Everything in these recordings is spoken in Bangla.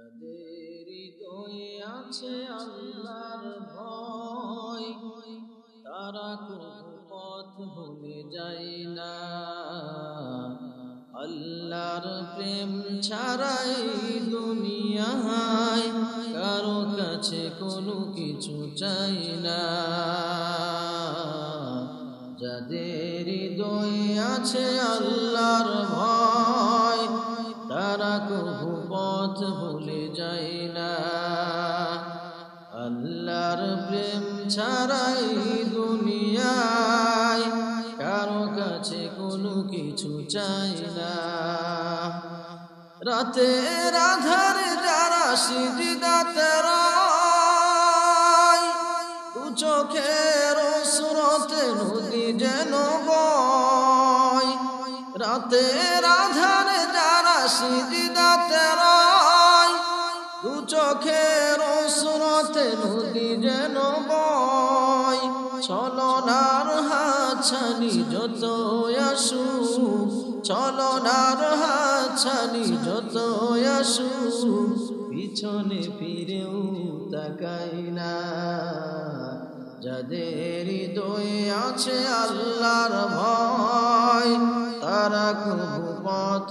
যাদের আছে আল্লাহর ভয়। তারা কোনো পথ ভুলে যায় না। আল্লাহর প্রেম ছাড়াই দুনিয়ায় কারও কাছে কোনো কিছু চাই না। যাদের হৃদয়ে আছে আল্লাহর ভয় তারা কবু পথ ভুলে যায় না। আল্লাহর প্রেম ছাড়াই দুনিয়ায় কারও কাছে কোনো কিছু চাই না। রাতের আধারে যারা সিজদাতে রয় দু চোখের সুরতে নদী যেন বয়। রাতের আধারে যারা সিজদাতে রয়, দু চোখের সুরতে নদী যেন বয়। চলনার হাছানি যত আসু চলনার হাছানি যত আসু পিছনে ফিরেও তাকাই না। যাদের হৃদয়ে আছে আল্লাহর ভয়, তারা কবু পথ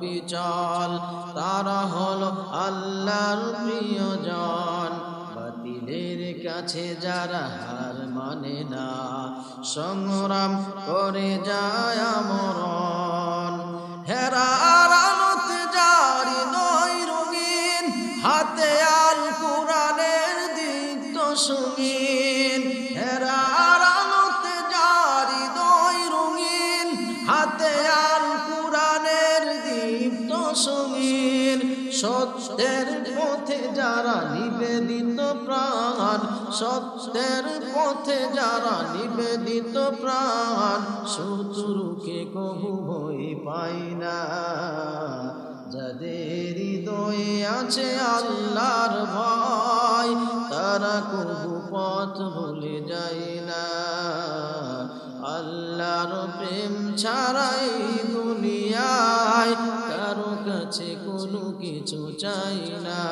বিচল। তারা হল আল্লাহর প্রিয়জন। বাতিলের কাছে যারা হার মানে না, সংগ্রাম করে যায় আমরণ। হেরার হাতে আল কোরআনের দীপ্ত সঙ্গীন। সঙ্গীন সত্যের পথে যারা নিবেদিত প্রাণ, সত্যের পথে যারা নিবেদিত প্রাণ, শত্রুকে কবু ভয় পাই না। যাদের হৃদয়ে আছে আল্লাহর ভয়, তারা কবু পথ ভুলে যায় না। আল্লাহর প্রেম ছাড়াই দুনিয়ায় কাছে কোনো কিছু চাই না।